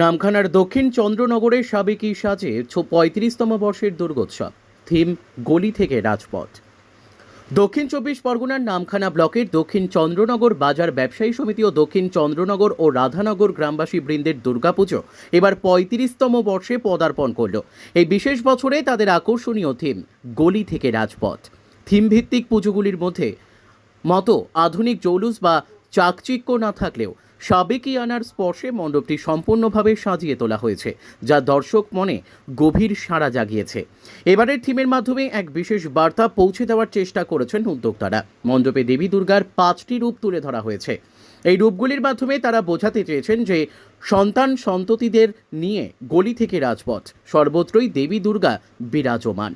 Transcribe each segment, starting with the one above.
নামখানার দক্ষিণ চন্দ্রনগরের সাবেকি সাজে পঁয়ত্রিশতম বর্ষের দুর্গোৎসব। থিম, গলি থেকে রাজপথ। দক্ষিণ চব্বিশ পরগনার নামখানা ব্লকের দক্ষিণ চন্দ্রনগর বাজার ব্যবসায়ী সমিতি ও দক্ষিণ চন্দ্রনগর ও রাধানগর গ্রামবাসী বৃন্দের দুর্গাপুজো এবার পঁয়ত্রিশতম বর্ষে পদার্পণ করল। এই বিশেষ বছরে তাদের আকর্ষণীয় থিম, গলি থেকে রাজপথ। থিম ভিত্তিক পুজোগুলির মধ্যে মতো আধুনিক জৌলুস বা চাকচিক্য না থাকলেও সাবেকি আনার স্পর্শে মণ্ডপটি সম্পূর্ণভাবে সাজিয়ে তোলা হয়েছে, যা দর্শক মনে গভীর সাড়া জাগিয়েছে। এবারের থিমের মাধ্যমে এক বিশেষ বার্তা পৌঁছে দেওয়ার চেষ্টা করেছেন উদ্যোক্তারা। মণ্ডপে দেবী দুর্গার পাঁচটি রূপ তুলে ধরা হয়েছে। এই রূপগুলির মাধ্যমে তারা বোঝাতে চেয়েছেন যে সন্তান সন্ততিদের নিয়ে গলি থেকে রাজপথ, সর্বত্রই দেবী দুর্গা বিরাজমান।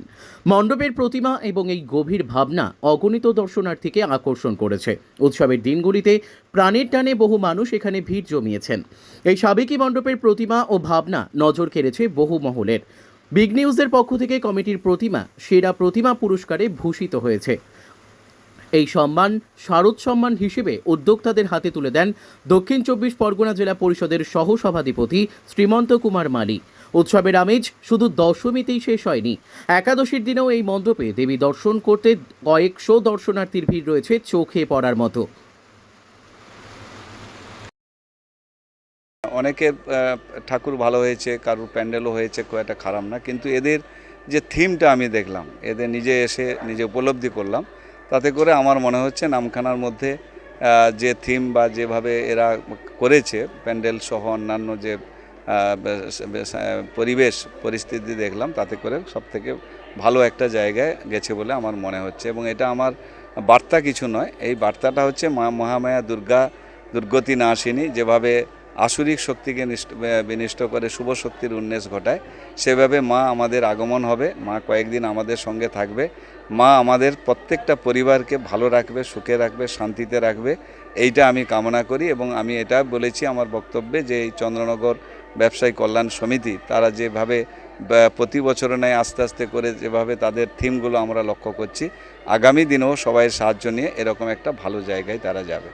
মণ্ডপের প্রতিমা এবং এই গভীর ভাবনা অগণিত দর্শনার্থীকে আকর্ষণ করেছে। উৎসবের দিনগুলিতে প্রাণের টানে বহু মানুষ এখানে ভিড় জমিয়েছেন। এই সাবেকি মণ্ডপের প্রতিমা ও ভাবনা নজর কেড়েছে বহু মহলের। বিগ নিউজের পক্ষ থেকে কমিটির প্রতিমা, সেরা প্রতিমা পুরস্কারে ভূষিত হয়েছে। এই সম্মান শারদ সম্মান হিসেবে উদ্যোক্তাদের হাতে তুলে দেন দক্ষিণ চব্বিশ পরগনা জেলা পরিষদের সহসভাধিপতি শ্রীমন্ত কুমার মালি। উৎসবের আমেজ শুধু দশমীতেই শেষ হয়নি। একাদশীর দিনেও এই মণ্ডপে দেবী দর্শন করতে কয়েকশো দর্শনার্থীর ভিড় রয়েছে চোখে পড়ার মতো। অনেকের ঠাকুর ভালো হয়েছে, কারুর প্যান্ডেলও হয়েছে, খুব একটা খারাপ না, কিন্তু এদের যে থিমটা আমি দেখলাম, এদের নিজে এসে নিজে উপলব্ধি করলাম তাতে করে আমার মনে হচ্ছে নামখানার মধ্যে যে থিম বা যেভাবে এরা করেছে, প্যান্ডেল সহ অন্যান্য যে পরিবেশ, পরিস্থিতি দেখলাম, তাতে করে সব থেকে ভালো একটা জায়গায় গেছে বলে আমার মনে হচ্ছে। এবং এটা আমার বার্তা কিছু নয়, এই বার্তাটা হচ্ছে মা মহামায়া দুর্গা দুর্গতি নাশিনী যেভাবে আসুরিক শক্তিকে বিনিষ্ট করে শুভ শক্তির উন্মেষ ঘটায়। সেভাবে মা আমাদের আগমন হবে। মা কয়েকদিন আমাদের সঙ্গে থাকবে। মা আমাদের প্রত্যেকটা পরিবারকে ভালো রাখবে, সুখে রাখবে, শান্তিতে রাখবে। এইটা আমি কামনা করি এবং আমি এটা বলেছি আমার বক্তব্যে যে এই চন্দ্রনগর ব্যবসায়ী কল্যাণ সমিতি, তারা যেভাবে প্রতি বছর নেয় আস্তে আস্তে করে যেভাবে তাদের থিমগুলো আমরা লক্ষ্য করছি, আগামী দিনেও সবাই সাহায্য নিয়ে এরকম একটা ভালো জায়গায় তারা যাবে।